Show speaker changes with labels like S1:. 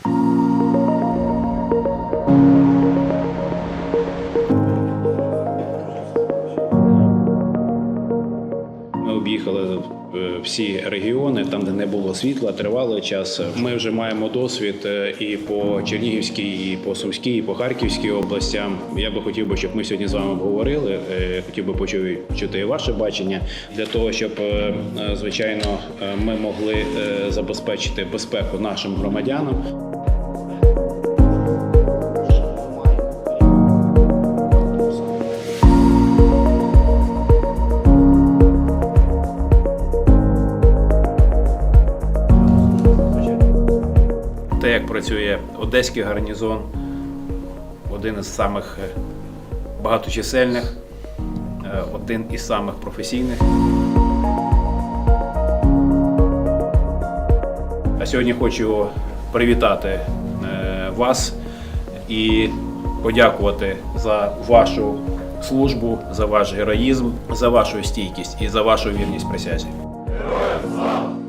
S1: thank you Ми об'їхали е, всі регіони, там, де не було світла, тривалий час. Ми вже маємо досвід е, і по Чернігівській, і по Сумській, і по Харківській областям. Я би хотів би, щоб ми сьогодні з вами обговорили. Е, Хотів би почути і ваше бачення для того, щоб звичайно ми могли забезпечити безпеку нашим громадянам. Те, як працює одеський гарнізон, один із самих е, багаточисельних, е, один із самих професійних. А сьогодні хочу привітати е, вас і подякувати за вашу службу, за ваш героїзм, за вашу стійкість і за вашу вірність присязі.
S2: Слава!